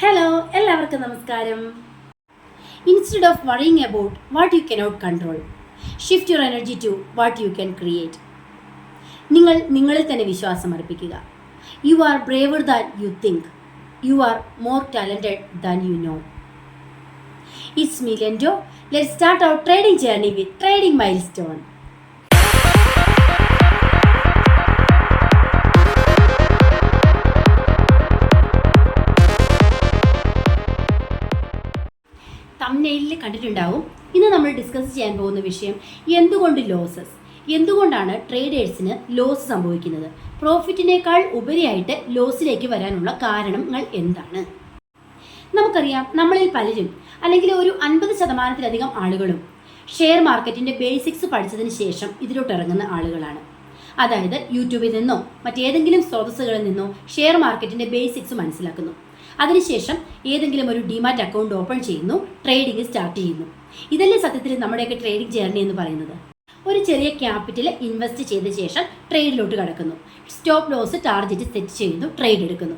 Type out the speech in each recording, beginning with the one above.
Hello എല്ലാവർക്കും നമസ്കാരം. Instead of worrying about what you cannot control shift your energy to what you can create നിങ്ങൾ നിങ്ങളിൽ തന്നെ വിശ്വാസം അർപ്പിക്കുക. You are braver than you think you are more talented than you know it's me Lendo let start out trading journey with trading milestone തമ്നെയിലിൽ കണ്ടിട്ടുണ്ടാവും. ഇന്ന് നമ്മൾ discuss ചെയ്യാൻ പോകുന്ന വിഷയം എന്തുകൊണ്ട് ലോസസ് എന്തുകൊണ്ടാണ് ട്രേഡേഴ്സിന് ലോസ് സംഭവിക്കുന്നത്? പ്രോഫിറ്റിനേക്കാൾ ഉപരിയായിട്ട് ലോസിലേക്ക് വരാനുള്ള കാരണങ്ങൾ എന്താണ്? നമുക്കറിയാം നമ്മളിൽ പലരും അല്ലെങ്കിൽ ഒരു അൻപത് ശതമാനത്തിലധികം ആളുകളും ഷെയർ മാർക്കറ്റിന്റെ ബേസിക്സ് പഠിച്ചതിന് ശേഷം ഇതിലോട്ട് ഇറങ്ങുന്ന ആളുകളാണ്. അതായത് യൂട്യൂബിൽ നിന്നോ മറ്റേതെങ്കിലും സ്രോതസ്സുകളിൽ നിന്നോ ഷെയർ മാർക്കറ്റിന്റെ ബേസിക്സ് മനസ്സിലാക്കുന്നു. അതിനുശേഷം ഏതെങ്കിലും ഒരു ഡിമാറ്റ് അക്കൗണ്ട് ഓപ്പൺ ചെയ്യുന്നു ട്രേഡിംഗ് സ്റ്റാർട്ട് ചെയ്യുന്നു. ഇതല്ലേ സത്യത്തിൽ നമ്മുടെയൊക്കെ ട്രേഡിംഗ് ജേർണി എന്ന് പറയുന്നത്? ഒരു ചെറിയ ക്യാപിറ്റൽ ഇൻവെസ്റ്റ് ചെയ്ത ശേഷം ട്രേഡിലോട്ട് കടക്കുന്നു. സ്റ്റോപ്പ് ലോസ് ടാർഗറ്റ് സെറ്റ് ചെയ്യുന്നു ട്രേഡ് എടുക്കുന്നു.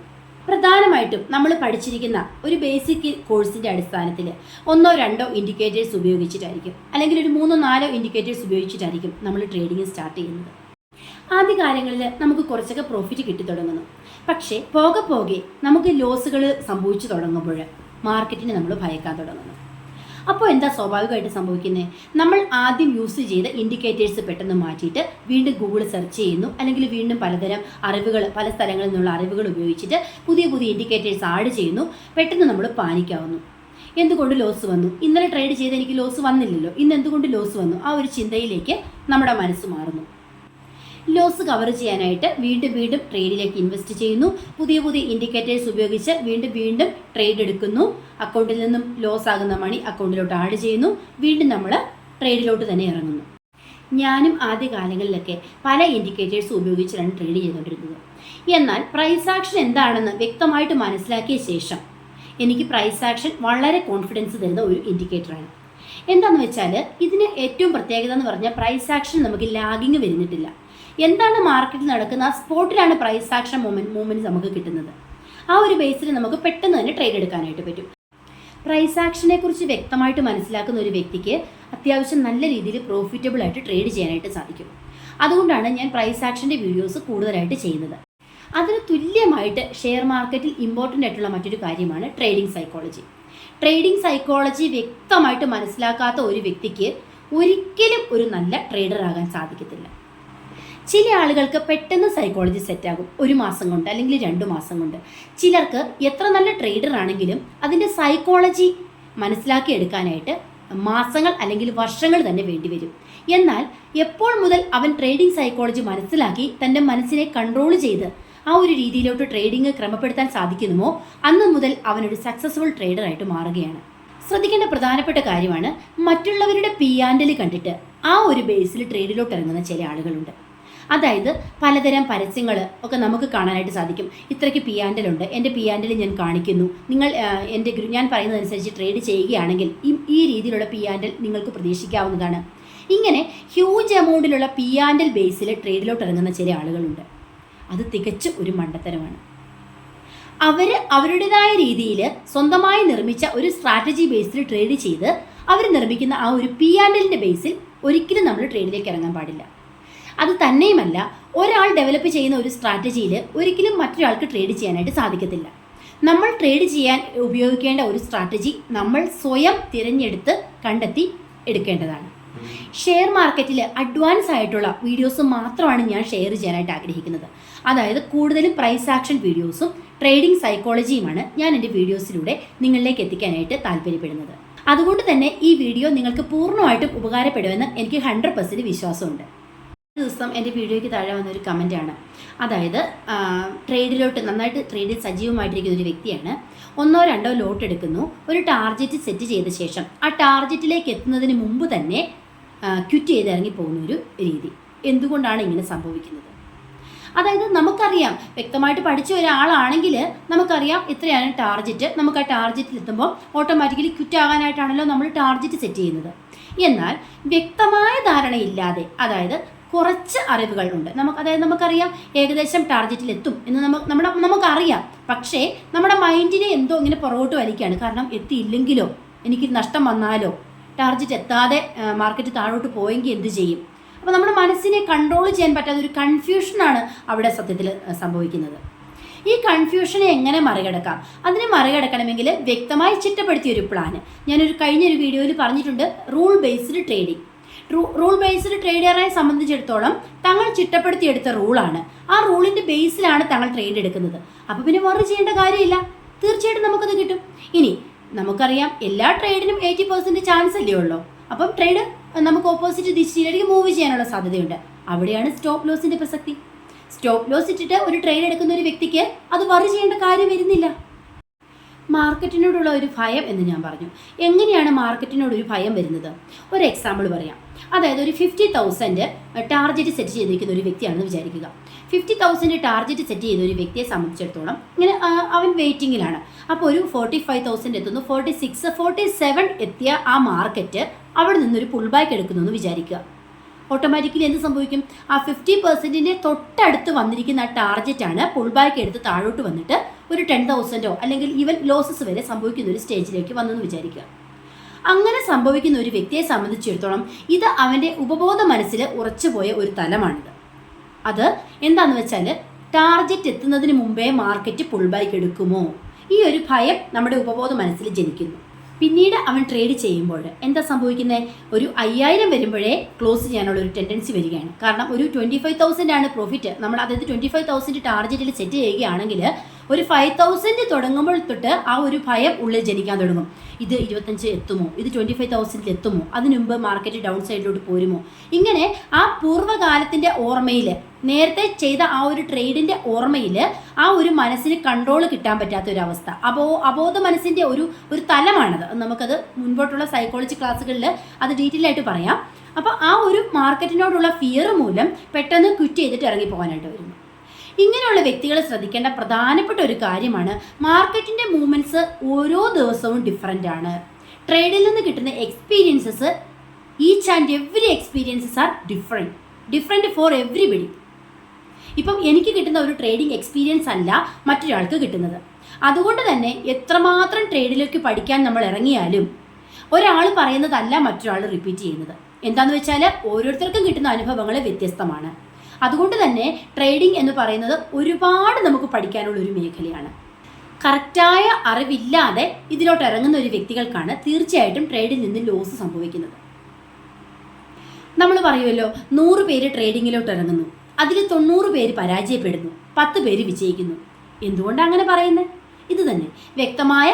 പ്രധാനമായിട്ടും നമ്മൾ പഠിച്ചിരിക്കുന്ന ഒരു ബേസിക് കോഴ്സിന്റെ അടിസ്ഥാനത്തിൽ ഒന്നോ രണ്ടോ ഇൻഡിക്കേറ്റേഴ്സ് ഉപയോഗിച്ചിട്ടായിരിക്കും. അല്ലെങ്കിൽ ഒരു മൂന്നോ നാലോ ഇൻഡിക്കേറ്റേഴ്സ് ഉപയോഗിച്ചിട്ടായിരിക്കും നമ്മൾ ട്രേഡിംഗ് സ്റ്റാർട്ട് ചെയ്യുന്നത്. ആദ്യ കാലങ്ങളിൽ നമുക്ക് കുറച്ചൊക്കെ പ്രോഫിറ്റ് കിട്ടി തുടങ്ങുന്നു. പക്ഷേ പോകെ പോകെ നമുക്ക് ലോസുകൾ സംഭവിച്ചു തുടങ്ങുമ്പോൾ മാർക്കറ്റിനെ നമ്മൾ ഭയക്കാൻ തുടങ്ങുന്നു. അപ്പോൾ എന്താ സ്വാഭാവികമായിട്ട് സംഭവിക്കുന്നത് നമ്മൾ ആദ്യം യൂസ് ചെയ്ത ഇൻഡിക്കേറ്റേഴ്സ് പെട്ടെന്ന് മാറ്റിയിട്ട് വീണ്ടും ഗൂഗിൾ സെർച്ച് ചെയ്യുന്നു. അല്ലെങ്കിൽ വീണ്ടും പലതരം അറിവുകൾ പല സ്ഥലങ്ങളിൽ നിന്നുള്ള അറിവുകൾ ഉപയോഗിച്ചിട്ട് പുതിയ പുതിയ ഇൻഡിക്കേറ്റേഴ്സ് ആഡ് ചെയ്യുന്നു. പെട്ടെന്ന് നമ്മൾ പാനിക്കാവുന്നു. എന്തുകൊണ്ട് ലോസ് വന്നു? ഇന്നലെ ട്രേഡ് ചെയ്ത് എനിക്ക് ലോസ് വന്നില്ലല്ലോ. ഇന്ന് എന്തുകൊണ്ട് ലോസ് വന്നു? ആ ഒരു ചിന്തയിലേക്ക് നമ്മുടെ മനസ്സ് മാറുന്നു. ലോസ് കവർ ചെയ്യാനായിട്ട് വീണ്ടും വീണ്ടും ട്രേഡിലേക്ക് ഇൻവെസ്റ്റ് ചെയ്യുന്നു. പുതിയ പുതിയ ഇൻഡിക്കേറ്റേഴ്സ് ഉപയോഗിച്ച് വീണ്ടും വീണ്ടും ട്രേഡ് എടുക്കുന്നു. അക്കൗണ്ടിൽ നിന്നും ലോസ് ആകുന്ന മണി അക്കൗണ്ടിലോട്ട് ആഡ് ചെയ്യുന്നു. വീണ്ടും നമ്മൾ ട്രേഡിലോട്ട് തന്നെ ഇറങ്ങുന്നു. ഞാനും ആദ്യ കാലങ്ങളിലൊക്കെ പല ഇൻഡിക്കേറ്റേഴ്സ് ഉപയോഗിച്ചാണ് ട്രേഡ് ചെയ്തുകൊണ്ടിരുന്നത്. എന്നാൽ പ്രൈസ് ആക്ഷൻ എന്താണെന്ന് വ്യക്തമായിട്ട് മനസ്സിലാക്കിയ ശേഷം എനിക്ക് പ്രൈസ് ആക്ഷൻ വളരെ കോൺഫിഡൻസ് തരുന്ന ഒരു ഇൻഡിക്കേറ്ററാണ്. എന്താണെന്ന് വെച്ചാൽ ഇതിന് ഏറ്റവും പ്രത്യേകത എന്ന് പറഞ്ഞാൽ പ്രൈസ് ആക്ഷൻ നമുക്ക് ലാഗിങ് വരുന്നിട്ടില്ല. എന്താണ് മാർക്കറ്റിൽ നടക്കുന്ന ആ സ്പോട്ടിലാണ് പ്രൈസ് ആക്ഷൻ മൂവ്മെന്റ് മൂവ്മെന്റ് നമുക്ക് കിട്ടുന്നത്? ആ ഒരു ബേസിൽ നമുക്ക് പെട്ടെന്ന് തന്നെ ട്രേഡ് എടുക്കാനായിട്ട് പറ്റും. പ്രൈസ് ആക്ഷനെ കുറിച്ച് വ്യക്തമായിട്ട് മനസ്സിലാക്കുന്ന ഒരു വ്യക്തിക്ക് അത്യാവശ്യം നല്ല രീതിയിൽ പ്രോഫിറ്റബിൾ ആയിട്ട് ട്രേഡ് ചെയ്യാനായിട്ട് സാധിക്കും. അതുകൊണ്ടാണ് ഞാൻ പ്രൈസ് ആക്ഷന്റെ വീഡിയോസ് കൂടുതലായിട്ട് ചെയ്യുന്നത്. അതിന് തുല്യമായിട്ട് ഷെയർ മാർക്കറ്റിൽ ഇമ്പോർട്ടന്റ് ആയിട്ടുള്ള മറ്റൊരു കാര്യമാണ് ട്രേഡിംഗ് സൈക്കോളജി ട്രേഡിംഗ് സൈക്കോളജി വ്യക്തമായിട്ട് മനസ്സിലാക്കാത്ത ഒരു വ്യക്തിക്ക് ഒരിക്കലും ഒരു നല്ല ട്രേഡർ ആകാൻ സാധിക്കത്തില്ല. ചില ആളുകൾക്ക് പെട്ടെന്ന് സൈക്കോളജി സെറ്റാകും ഒരു മാസം കൊണ്ട് അല്ലെങ്കിൽ രണ്ട് മാസം കൊണ്ട്. ചിലർക്ക് എത്ര നല്ല ട്രേഡർ ആണെങ്കിലും അതിന്റെ സൈക്കോളജി മനസ്സിലാക്കി എടുക്കാനായിട്ട് മാസങ്ങൾ അല്ലെങ്കിൽ വർഷങ്ങൾ തന്നെ വേണ്ടിവരും എന്നാൽ എപ്പോൾ മുതൽ അവൻ ട്രേഡിംഗ് സൈക്കോളജി മനസ്സിലാക്കി തന്റെ മനസ്സിനെ കൺട്രോൾ ചെയ്ത് ആ ഒരു രീതിയിലോട്ട് ട്രേഡിംഗ് ക്രമപ്പെടുത്താൻ സാധിക്കുന്നുമോ അന്ന് മുതൽ അവനൊരു സക്സസ്ഫുൾ ട്രേഡറായിട്ട് മാറുകയാണ്. ശ്രദ്ധിക്കേണ്ട പ്രധാനപ്പെട്ട കാര്യമാണ് മറ്റുള്ളവരുടെ പിയാൻഡലി കണ്ടിട്ട് ആ ഒരു ബേസിൽ ട്രേഡിലോട്ട് ഇറങ്ങുന്ന ചില ആളുകളുണ്ട്. അതായത് പലതരം പരസ്യങ്ങൾ ഒക്കെ നമുക്ക് കാണാനായിട്ട് സാധിക്കും. ഇത്രയ്ക്ക് പിയാൻഡലുണ്ട് എന്റെ പിയാൻഡൽ ഞാൻ കാണിക്കുന്നു. നിങ്ങൾ എന്റെ ഞാൻ പറയുന്നതനുസരിച്ച് ട്രേഡ് ചെയ്യുകയാണെങ്കിൽ ഈ രീതിയിലുള്ള പിയാൻഡൽ നിങ്ങൾക്ക് പ്രതീക്ഷിക്കാവുന്നതാണ്. ഇങ്ങനെ ഹ്യൂജ് എമൗണ്ടിലുള്ള പിയാൻഡൽ ബേസിൽ ട്രേഡിലോട്ട് ഇറങ്ങുന്ന ചില ആളുകളുണ്ട്. അത് തികച്ചും ഒരു മണ്ടത്തരമാണ്. അവർ അവരുടേതായ രീതിയിൽ സ്വന്തമായി നിർമ്മിച്ച ഒരു സ്ട്രാറ്റജി ബേസിൽ ട്രേഡ് ചെയ്ത് അവർ നിർമ്മിക്കുന്ന ആ ഒരു പി ആൻഡ് എല്ലിന്റെ ബേസിൽ ഒരിക്കലും നമ്മൾ ട്രേഡിലേക്ക് ഇറങ്ങാൻ പാടില്ല. അത് തന്നെയുമല്ല ഒരാൾ ഡെവലപ്പ് ചെയ്യുന്ന ഒരു സ്ട്രാറ്റജിയിൽ ഒരിക്കലും മറ്റൊരാൾക്ക് ട്രേഡ് ചെയ്യാനായിട്ട് സാധിക്കത്തില്ല. നമ്മൾ ട്രേഡ് ചെയ്യാൻ ഉപയോഗിക്കേണ്ട ഒരു സ്ട്രാറ്റജി നമ്മൾ സ്വയം തിരഞ്ഞെടുത്ത് കണ്ടെത്തി എടുക്കേണ്ടതാണ്. ഷെയർ മാർക്കറ്റിൽ അഡ്വാൻസ് ആയിട്ടുള്ള വീഡിയോസ് മാത്രമാണ് ഞാൻ ഷെയർ ചെയ്യാനായിട്ട് ആഗ്രഹിക്കുന്നത്. അതായത് കൂടുതലും പ്രൈസ് ആക്ഷൻ വീഡിയോസും ട്രേഡിംഗ് സൈക്കോളജിയുമാണ് ഞാൻ എന്റെ വീഡിയോസിലൂടെ നിങ്ങളിലേക്ക് എത്തിക്കാനായിട്ട് താല്പര്യപ്പെടുന്നത്. അതുകൊണ്ട് തന്നെ ഈ വീഡിയോ നിങ്ങൾക്ക് പൂർണമായിട്ടും ഉപകാരപ്പെടുമെന്ന് എനിക്ക് ഹൺഡ്രഡ് പെർസെന്റ് വിശ്വാസമുണ്ട്. ദിവസം എന്റെ വീഡിയോയ്ക്ക് താഴെ വന്ന ഒരു കമന്റാണ് അതായത് ട്രേഡിലോട്ട് നന്നായിട്ട് ട്രേഡിൽ സജീവമായിട്ടിരിക്കുന്ന ഒരു വ്യക്തിയാണ്. ഒന്നോ രണ്ടോ ലോട്ട് എടുക്കുന്നു. ഒരു ടാർഗറ്റ് സെറ്റ് ചെയ്ത ശേഷം ആ ടാർഗറ്റിലേക്ക് എത്തുന്നതിന് മുമ്പ് തന്നെ ക്വിറ്റ് ചെയ്ത് ഇറങ്ങി പോകുന്ന ഒരു രീതി. എന്തുകൊണ്ടാണ് ഇങ്ങനെ സംഭവിക്കുന്നത്? അതായത് നമുക്കറിയാം വ്യക്തമായിട്ട് പഠിച്ച ഒരാളാണെങ്കിൽ നമുക്കറിയാം ഇത്രയാണ് ടാർഗറ്റ് നമുക്ക് ആ ടാർഗറ്റിൽ എത്തുമ്പോൾ ഓട്ടോമാറ്റിക്കലി ക്വിറ്റ് ആകാനായിട്ടാണല്ലോ നമ്മൾ ടാർഗറ്റ് സെറ്റ് ചെയ്യുന്നത്. എന്നാൽ വ്യക്തമായ ധാരണയില്ലാതെ അതായത് കുറച്ച് അറിവുകളുണ്ട്. നമുക്ക് അതായത് നമുക്കറിയാം ഏകദേശം ടാർഗറ്റിൽ എത്തും എന്ന് നമുക്ക് നമ്മുടെ നമുക്കറിയാം. പക്ഷേ നമ്മുടെ മൈൻഡിനെ എന്തോ ഇങ്ങനെ പുറകോട്ട് വലിക്കുകയാണ്. കാരണം എത്തിയില്ലെങ്കിലോ എനിക്ക് നഷ്ടം വന്നാലോ ടാർഗറ്റ് എത്താതെ മാർക്കറ്റ് താഴോട്ട് പോയെങ്കിൽ എന്ത് ചെയ്യും? അപ്പോൾ നമ്മുടെ മനസ്സിനെ കൺട്രോൾ ചെയ്യാൻ പറ്റാത്ത ഒരു കൺഫ്യൂഷനാണ് അവിടെ സത്യത്തിൽ സംഭവിക്കുന്നത്. ഈ കൺഫ്യൂഷനെ എങ്ങനെ മറികടക്കാം? അതിനെ മറികടക്കണമെങ്കിൽ വ്യക്തമായി ചിട്ടപ്പെടുത്തിയ ഒരു പ്ലാന്. ഞാനൊരു കഴിഞ്ഞൊരു വീഡിയോയിൽ പറഞ്ഞിട്ടുണ്ട് rule based trading rule based ട്രേഡറെ സംബന്ധിച്ചിടത്തോളം തങ്ങൾ ചിട്ടപ്പെടുത്തിയെടുത്ത റൂളാണ്. ആ റൂളിന്റെ ബേസിലാണ് തങ്ങൾ ട്രേഡ് എടുക്കുന്നത്. അപ്പോൾ പിന്നെ വറി ചെയ്യേണ്ട കാര്യമില്ല. തീർച്ചയായിട്ടും നമുക്കത് കിട്ടും. ഇനി നമുക്കറിയാം എല്ലാ ട്രേഡിനും എയ്റ്റി പെർസെന്റ് ചാൻസ് അല്ലേ ഉള്ളൂ. അപ്പം ട്രേഡ് നമുക്ക് ഓപ്പോസിറ്റ് ദിശയിലേക്ക് മൂവ് ചെയ്യാനുള്ള സാധ്യതയുണ്ട്. അവിടെയാണ് സ്റ്റോപ്പ് ലോസിന്റെ പ്രസക്തി. സ്റ്റോപ്പ് ലോസ് ഇട്ടിട്ട് ഒരു ട്രേഡ് എടുക്കുന്ന ഒരു വ്യക്തിക്ക് അത് വറി ചെയ്യേണ്ട കാര്യം വരുന്നില്ല. മാർക്കറ്റിനോടുള്ള ഒരു ഭയം എന്ന് ഞാൻ പറഞ്ഞു. എങ്ങനെയാണ് മാർക്കറ്റിനോട് ഒരു ഭയം വരുന്നത്? ഒരു എക്സാമ്പിൾ പറയാം. അതായത് ഒരു ഫിഫ്റ്റി തൗസൻഡ് ടാർഗറ്റ് സെറ്റ് ചെയ്തിരിക്കുന്ന ഒരു വ്യക്തിയാണെന്ന് വിചാരിക്കുക. ഫിഫ്റ്റി തൗസൻഡ് ടാർഗറ്റ് സെറ്റ് ചെയ്ത ഒരു വ്യക്തിയെ സംബന്ധിച്ചിടത്തോളം ഇങ്ങനെ അവൻ വെയിറ്റിങ്ങിലാണ് അപ്പോൾ ഒരു ഫോർട്ടി ഫൈവ് തൗസൻഡ് എത്തുന്നു. ഫോർട്ടി സിക്സ് ഫോർട്ടി സെവൻ എത്തിയ ആ മാർക്കറ്റ് അവിടെ നിന്നൊരു പുൾ ബാക്ക് എടുക്കുന്നു എന്ന് വിചാരിക്കുക. ഓട്ടോമാറ്റിക്കലി എന്ത് സംഭവിക്കും? ആ ഫിഫ്റ്റി പെർസെന്റിന്റെ തൊട്ടടുത്ത് വന്നിരിക്കുന്ന ആ ടാർജറ്റാണ് പുൾ ബാക്ക് എടുത്ത് താഴോട്ട് വന്നിട്ട് ഒരു ടെൻ തൗസൻഡോ അല്ലെങ്കിൽ ഈവൻ ലോസസ് വരെ സംഭവിക്കുന്ന ഒരു സ്റ്റേജിലേക്ക് വന്നെന്ന് വിചാരിക്കുക. അങ്ങനെ സംഭവിക്കുന്ന ഒരു വ്യക്തിയെ സംബന്ധിച്ചിടത്തോളം ഇത് അവന്റെ ഉപബോധ മനസ്സിൽ ഉറച്ചുപോയ ഒരു തലമാണിത്. അത് എന്താന്ന് വെച്ചാൽ ടാർഗറ്റ് എത്തുന്നതിന് മുമ്പേ മാർക്കറ്റ് പുൾ ബാക്ക് എടുക്കുമോ? ഈ ഒരു ഭയം നമ്മുടെ ഉപബോധ മനസ്സിൽ ജനിക്കുന്നു. പിന്നീട് അവൻ ട്രേഡ് ചെയ്യുമ്പോൾ എന്താ സംഭവിക്കുന്നത് ഒരു അയ്യായിരം വരുമ്പോഴേ ക്ലോസ് ചെയ്യാനുള്ള ഒരു ടെൻഡൻസി വരികയാണ്. കാരണം ഒരു ട്വന്റി ഫൈവ് തൗസൻഡ് ആണ് പ്രോഫിറ്റ് നമ്മൾ അതായത് ട്വന്റി ഫൈവ് തൗസൻഡ് ടാർഗറ്റിൽ സെറ്റ് ചെയ്യുകയാണെങ്കിൽ ഒരു ഫൈവ് തൗസൻഡ് തുടങ്ങുമ്പോൾ തൊട്ട് ആ ഒരു ഭയം ഉള്ളിൽ ജനിക്കാൻ തുടങ്ങും. ഇത് ഇരുപത്തഞ്ച് എത്തുമോ? ഇത് ട്വന്റി ഫൈവ് തൗസൻഡിൽ എത്തുമോ? അതിനു മുമ്പ് മാർക്കറ്റ് ഡൗൺ സൈഡിലോട്ട് പോരുമോ? ഇങ്ങനെ ആ പൂർവകാലത്തിന്റെ ഓർമ്മയിൽ നേരത്തെ ചെയ്ത ആ ഒരു ട്രേഡിന്റെ ഓർമ്മയിൽ ആ ഒരു മനസ്സിന് കൺട്രോൾ കിട്ടാൻ പറ്റാത്ത ഒരു അവസ്ഥ. അപ്പോ അബോധ മനസ്സിന്റെ ഒരു ഒരു തലമാണത്. നമുക്കത് മുൻപോട്ടുള്ള സൈക്കോളജി ക്ലാസ്സുകളിൽ അത് ഡീറ്റെയിൽ ആയിട്ട് പറയാം. അപ്പോൾ ആ ഒരു മാർക്കറ്റിനോടുള്ള ഫിയർ മൂലം പെട്ടെന്ന് ക്വിറ്റ് ചെയ്തിട്ട് ഇറങ്ങി പോകാനായിട്ട് വരുന്നു. ഇങ്ങനെയുള്ള വ്യക്തികളെ ശ്രദ്ധിക്കേണ്ട പ്രധാനപ്പെട്ട ഒരു കാര്യമാണ് മാർക്കറ്റിന്റെ മൂവ്മെന്റ്സ് ഓരോ ദിവസവും ഡിഫറെന്റ് ആണ്. ട്രേഡിൽ നിന്ന് കിട്ടുന്ന experiences each and every experiences are different different for everybody ഇപ്പം എനിക്ക് കിട്ടുന്ന ഒരു ട്രേഡിംഗ് എക്സ്പീരിയൻസ് അല്ല മറ്റൊരാൾക്ക് കിട്ടുന്നത്. അതുകൊണ്ട് തന്നെ എത്രമാത്രം ട്രേഡിലേക്ക് പഠിക്കാൻ നമ്മൾ ഇറങ്ങിയാലും ഒരാൾ പറയുന്നതല്ല മറ്റൊരാൾ റിപ്പീറ്റ് ചെയ്യുന്നത്. എന്താന്ന് വെച്ചാൽ ഓരോരുത്തർക്കും കിട്ടുന്ന അനുഭവങ്ങൾ വ്യത്യസ്തമാണ്. അതുകൊണ്ട് തന്നെ ട്രേഡിംഗ് എന്ന് പറയുന്നത് ഒരുപാട് നമുക്ക് പഠിക്കാനുള്ള ഒരു മേഖലയാണ്. കറക്റ്റായ അറിവില്ലാതെ ഇതിലോട്ട് ഇറങ്ങുന്ന ഒരു വ്യക്തികൾക്കാണ് തീർച്ചയായിട്ടും ട്രേഡിൽ നിന്ന് ലോസ് സംഭവിക്കുന്നത്. നമ്മൾ പറയുമല്ലോ നൂറ് പേര് ട്രേഡിങ്ങിലോട്ട് ഇറങ്ങുന്നു. അതിൽ തൊണ്ണൂറ് പേര് പരാജയപ്പെടുന്നു പത്ത് പേര് വിജയിക്കുന്നു. എന്തുകൊണ്ടാണ് അങ്ങനെ പറയുന്നത് ഇത് തന്നെ. വ്യക്തമായ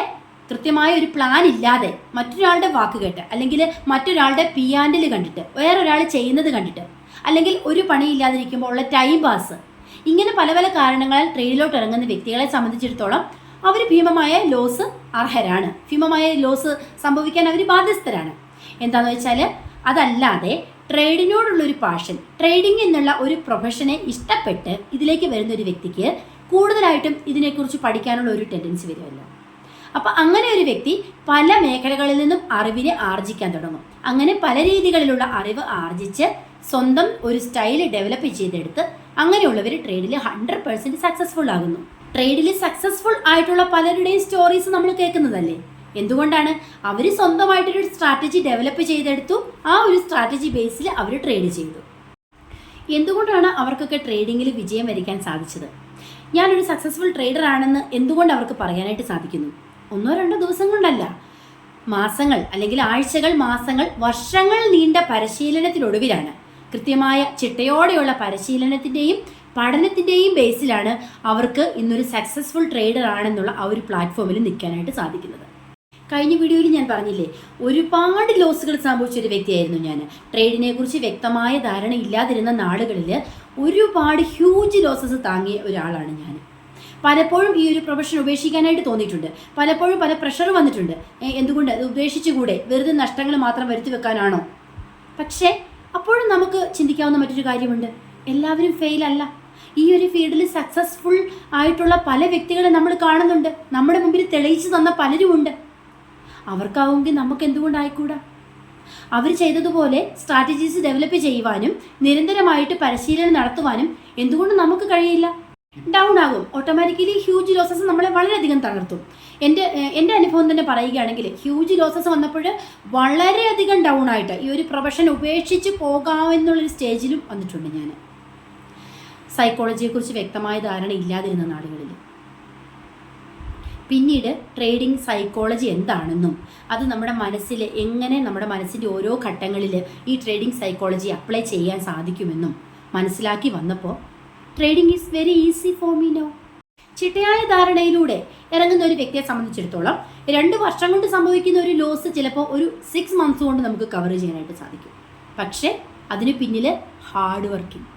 കൃത്യമായ ഒരു പ്ലാൻ ഇല്ലാതെ മറ്റൊരാളുടെ വാക്ക് കേട്ട് അല്ലെങ്കിൽ മറ്റൊരാളുടെ പി ആൻഡിൽ കണ്ടിട്ട് വേറൊരാൾ ചെയ്യുന്നത് കണ്ടിട്ട് അല്ലെങ്കിൽ ഒരു പണിയില്ലാതിരിക്കുമ്പോൾ ഉള്ള ടൈം പാസ് ഇങ്ങനെ പല പല കാരണങ്ങളാൽ ട്രെയിനിലോട്ട് ഇറങ്ങുന്ന വ്യക്തികളെ സംബന്ധിച്ചിടത്തോളം അവർ ഭീമമായ ലോസ് അർഹരാണ്. ഭീമമായ ലോസ് സംഭവിക്കാൻ അവർ ബാധ്യസ്ഥരാണ്. എന്താണെന്ന് വെച്ചാൽ അതല്ലാതെ ട്രേഡിനോടുള്ള ഒരു പാഷൻ ട്രേഡിംഗ് എന്നുള്ള ഒരു പ്രൊഫഷനെ ഇഷ്ടപ്പെട്ട് ഇതിലേക്ക് വരുന്ന ഒരു വ്യക്തിക്ക് കൂടുതലായിട്ടും ഇതിനെക്കുറിച്ച് പഠിക്കാനുള്ള ഒരു ടെൻഡൻസി വരുമല്ലോ. അപ്പോൾ അങ്ങനെ ഒരു വ്യക്തി പല മേഖലകളിൽ നിന്നും അറിവിനെ ആർജിക്കാൻ തുടങ്ങും. അങ്ങനെ പല രീതികളിലുള്ള അറിവ് ആർജിച്ച് സ്വന്തം ഒരു സ്റ്റൈൽ ഡെവലപ്പ് ചെയ്തെടുത്ത് അങ്ങനെയുള്ളവർ ട്രേഡിൽ ഹൺഡ്രഡ് പെർസെന്റ് സക്സസ്ഫുൾ ആകുന്നു. ട്രേഡിൽ സക്സസ്ഫുൾ ആയിട്ടുള്ള പലരുടെയും സ്റ്റോറീസ് നമ്മൾ കേൾക്കുന്നതല്ലേ? എന്തുകൊണ്ടാണ് അവർ സ്വന്തമായിട്ടൊരു സ്ട്രാറ്റജി ഡെവലപ്പ് ചെയ്തെടുത്തു? ആ ഒരു സ്ട്രാറ്റജി ബേസിൽ അവർ ട്രേഡ് ചെയ്തു. എന്തുകൊണ്ടാണ് അവർക്കൊക്കെ ട്രേഡിങ്ങിൽ വിജയം വരിക്കാൻ സാധിച്ചത്? ഞാനൊരു സക്സസ്ഫുൾ ട്രേഡർ ആണെന്ന് എന്തുകൊണ്ട് അവർക്ക് പറയാനായിട്ട് സാധിക്കുന്നു? ഒന്നോ രണ്ടോ ദിവസം കൊണ്ടല്ല മാസങ്ങൾ അല്ലെങ്കിൽ ആഴ്ചകൾ മാസങ്ങൾ വർഷങ്ങൾ നീണ്ട പരിശീലനത്തിനൊടുവിലാണ്. കൃത്യമായ ചിട്ടയോടെയുള്ള പരിശീലനത്തിന്റെയും പഠനത്തിന്റെയും ബേസിലാണ് അവർക്ക് ഇന്നൊരു സക്സസ്ഫുൾ ട്രേഡർ ആണെന്നുള്ള ആ ഒരു പ്ലാറ്റ്ഫോമിൽ നിൽക്കാനായിട്ട് സാധിക്കുന്നത്. കഴിഞ്ഞ വീഡിയോയിൽ ഞാൻ പറഞ്ഞില്ലേ ഒരുപാട് ലോസുകൾ സംഭവിച്ച ഒരു വ്യക്തിയായിരുന്നു ഞാൻ. ട്രേഡിനെ കുറിച്ച് വ്യക്തമായ ധാരണ ഇല്ലാതിരുന്ന നാടുകളിൽ ഒരുപാട് ഹ്യൂജ് ലോസസ് താങ്ങിയ ഒരാളാണ് ഞാൻ. പലപ്പോഴും ഈ ഒരു പ്രൊഫഷൻ ഉപേക്ഷിക്കാനായിട്ട് തോന്നിയിട്ടുണ്ട്. പലപ്പോഴും പല പ്രഷർ വന്നിട്ടുണ്ട്. എന്തുകൊണ്ട്? അത് ഉപേക്ഷിച്ചുകൂടെ? വെറുതെ നഷ്ടങ്ങൾ മാത്രം വരുത്തി വെക്കാനാണോ? പക്ഷേ അപ്പോഴും നമുക്ക് ചിന്തിക്കാവുന്ന മറ്റൊരു കാര്യമുണ്ട്. എല്ലാവരും ഫെയിൽ അല്ല. ഈ ഒരു ഫീൽഡിൽ സക്സസ്ഫുൾ ആയിട്ടുള്ള പല വ്യക്തികളെ നമ്മൾ കാണുന്നുണ്ട്. നമ്മുടെ മുമ്പിൽ തെളിയിച്ചു തന്ന പലരുമുണ്ട്. അവർക്കാവുമെങ്കിൽ നമുക്ക് എന്തുകൊണ്ടായിക്കൂടാ അവർ ചെയ്തതുപോലെ സ്ട്രാറ്റജീസ് ഡെവലപ്പ് ചെയ്യുവാനും നിരന്തരമായിട്ട് പരിശീലനം നടത്തുവാനും എന്തുകൊണ്ട് നമുക്ക് കഴിയില്ല. ഡൗൺ ആകും. ഓട്ടോമാറ്റിക്കലി ഹ്യൂജ് ലോസസ് നമ്മളെ വളരെയധികം തളർത്തും എന്റെ എന്റെ അനുഭവം തന്നെ പറയുകയാണെങ്കിൽ ഹ്യൂജ് ലോസസ് വന്നപ്പോൾ വളരെയധികം ഡൗൺ ആയിട്ട് ഈ ഒരു പ്രൊഫഷൻ ഉപേക്ഷിച്ച് പോകാമെന്നുള്ളൊരു സ്റ്റേജിലും വന്നിട്ടുണ്ട് ഞാൻ. സൈക്കോളജിയെക്കുറിച്ച് വ്യക്തമായ ധാരണ ഇല്ലാതിരുന്ന നാടുകളിൽ. പിന്നീട് ട്രേഡിംഗ് സൈക്കോളജി എന്താണെന്നും അത് നമ്മുടെ മനസ്സിൽ എങ്ങനെ നമ്മുടെ മനസ്സിന്റെ ഓരോ ഘട്ടങ്ങളിൽ ഈ ട്രേഡിംഗ് സൈക്കോളജി അപ്ലൈ ചെയ്യാൻ സാധിക്കുമെന്നും മനസ്സിലാക്കി വന്നപ്പോൾ trading is very easy for me no. ചിട്ടയായ ധാരണയിലൂടെ ഇറങ്ങുന്ന ഒരു വ്യക്തിയെ സംബന്ധിച്ചിടത്തോളം രണ്ട് വർഷം കൊണ്ട് സംഭവിക്കുന്ന ഒരു ലോസ് ചിലപ്പോൾ ഒരു സിക്സ് മന്ത്സ് കൊണ്ട് നമുക്ക് കവർ ചെയ്യാനായിട്ട് സാധിക്കും. പക്ഷേ അതിന് പിന്നിൽ ഹാർഡ് വർക്കിംഗ്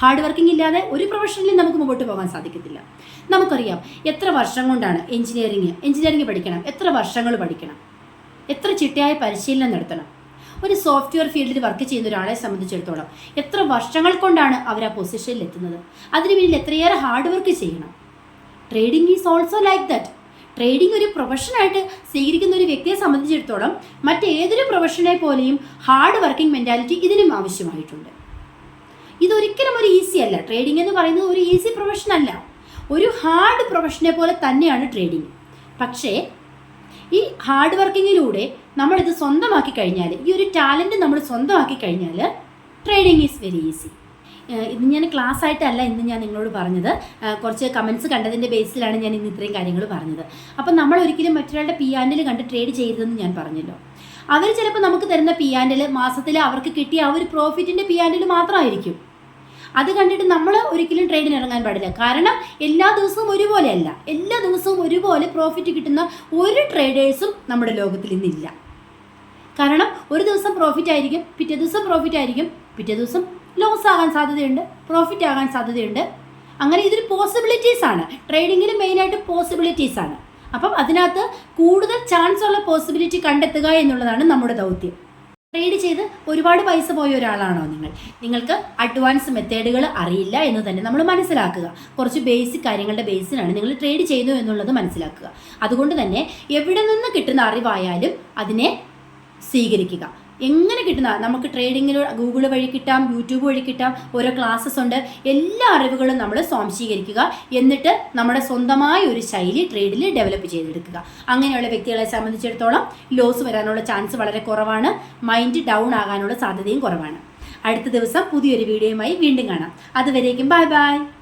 ഹാർഡ് വർക്കിംഗ് ഇല്ലാതെ ഒരു പ്രൊഫഷനിലും നമുക്ക് മുമ്പോട്ട് പോകാൻ സാധിക്കത്തില്ല. നമുക്കറിയാം എത്ര വർഷം കൊണ്ടാണ് എഞ്ചിനീയറിങ് എഞ്ചിനീയറിങ് പഠിക്കണം. എത്ര വർഷങ്ങൾ പഠിക്കണം. എത്ര ചിട്ടയായ പരിശീലനം നടത്തണം. ഒരു സോഫ്റ്റ്വെയർ ഫീൽഡിൽ വർക്ക് ചെയ്യുന്ന ഒരാളെ സംബന്ധിച്ചിടത്തോളം എത്ര വർഷങ്ങൾ കൊണ്ടാണ് അവർ ആ പൊസിഷനിൽ എത്തുന്നത്? അതിന് പിന്നിൽ എത്രയേറെ ഹാർഡ് വർക്ക് ചെയ്യണം. Trading is also like that trading ഒരു പ്രൊഫഷനായിട്ട് സ്വീകരിക്കുന്ന ഒരു വ്യക്തിയെ സംബന്ധിച്ചിടത്തോളം മറ്റേതൊരു പ്രൊഫഷനെ പോലെയും ഹാർഡ് വർക്കിംഗ് മെന്റാലിറ്റി ഇതിനും ആവശ്യമായിട്ടുണ്ട്. ഇതൊരിക്കലും ഒരു ഈസി അല്ല. ട്രേഡിംഗ് എന്ന് പറയുന്നത് ഒരു ഈസി പ്രൊഫഷൻ അല്ല. ഒരു ഹാർഡ് പ്രൊഫഷനെ പോലെ തന്നെയാണ് ട്രേഡിംഗ് പക്ഷേ ഈ ഹാർഡ് വർക്കിങ്ങിലൂടെ നമ്മളിത് സ്വന്തമാക്കി കഴിഞ്ഞാൽ ഈ ഒരു ടാലന്റ് നമ്മൾ സ്വന്തമാക്കി കഴിഞ്ഞാൽ ട്രേഡിംഗ് ഈസ് വെരി ഈസി ഇന്ന് ഞാൻ ക്ലാസ് ആയിട്ടല്ല ഇന്ന് ഞാൻ നിങ്ങളോട് പറഞ്ഞത്. കുറച്ച് കമൻസ് കണ്ടതിന്റെ ബേസിലാണ് ഞാൻ ഇന്ന് ഇത്രയും കാര്യങ്ങൾ പറഞ്ഞത്. അപ്പം നമ്മൾ ഒരിക്കലും മറ്റൊരാളുടെ പി ആൻഡിൽ കണ്ട് ട്രേഡ് ചെയ്തതെന്ന് ഞാൻ പറഞ്ഞല്ലോ. അവർ ചിലപ്പോൾ നമുക്ക് തരുന്ന പി ആൻഡിൽ മാസത്തിൽ അവർക്ക് കിട്ടിയ ആ ഒരു പ്രോഫിറ്റിന്റെ പി ആൻഡിൽ മാത്രമായിരിക്കും. അത് കണ്ടിട്ട് നമ്മൾ ഒരിക്കലും ട്രേഡിന് ഇറങ്ങാൻ പാടില്ല. കാരണം എല്ലാ ദിവസവും ഒരുപോലെയല്ല. എല്ലാ ദിവസവും ഒരുപോലെ പ്രോഫിറ്റ് കിട്ടുന്ന ഒരു ട്രേഡേഴ്സും നമ്മുടെ ലോകത്തിൽ ഇന്നില്ല. കാരണം ഒരു ദിവസം പ്രോഫിറ്റ് ആയിരിക്കും പിറ്റേ ദിവസം പ്രോഫിറ്റ് ആയിരിക്കും പിറ്റേ ദിവസം ലോസ് ആകാൻ സാധ്യതയുണ്ട് പ്രോഫിറ്റ് ആകാൻ സാധ്യതയുണ്ട്. അങ്ങനെ ഇതൊരു പോസിബിലിറ്റീസ് ആണ്. ട്രേഡിങ്ങിൽ മെയിനായിട്ട് പോസിബിലിറ്റീസ് ആണ്. അപ്പം അതിനകത്ത് കൂടുതൽ ചാൻസ് ഉള്ള പോസിബിലിറ്റി കണ്ടെത്തുക എന്നുള്ളതാണ് നമ്മുടെ ദൗത്യം. ട്രേഡ് ചെയ്ത് ഒരുപാട് പൈസ പോയ ഒരാളാണോ നിങ്ങൾ? നിങ്ങൾക്ക് അഡ്വാൻസ് മെത്തേഡുകൾ അറിയില്ല എന്ന് തന്നെ നമ്മൾ മനസ്സിലാക്കുക. കുറച്ച് ബേസിക് കാര്യങ്ങളുടെ ബേസിലാണ് നിങ്ങൾ ട്രേഡ് ചെയ്യുന്നു എന്നുള്ളത് മനസ്സിലാക്കുക. അതുകൊണ്ട് തന്നെ എവിടെ നിന്ന് കിട്ടുന്ന അറിവായാലും അതിനെ സ്വീകരിക്കുക. എങ്ങനെ കിട്ടുന്ന നമുക്ക് ട്രേഡിങ്ങിൽ ഗൂഗിൾ വഴി കിട്ടാം യൂട്യൂബ് വഴി കിട്ടാം ഓരോ ക്ലാസ്സസ് ഉണ്ട്. എല്ലാ അറിവുകളും നമ്മൾ സ്വാംശീകരിക്കുക. എന്നിട്ട് നമ്മുടെ സ്വന്തമായ ഒരു ശൈലി ട്രേഡിൽ ഡെവലപ്പ് ചെയ്തെടുക്കുക. അങ്ങനെയുള്ള വ്യക്തികളെ സംബന്ധിച്ചിടത്തോളം ലോസ് വരാനുള്ള ചാൻസ് വളരെ കുറവാണ്. മൈൻഡ് ഡൗൺ ആകാനുള്ള സാധ്യതയും കുറവാണ്. അടുത്ത ദിവസം പുതിയൊരു വീഡിയോയുമായി വീണ്ടും കാണാം. അതുവരേക്കും ബൈ ബൈ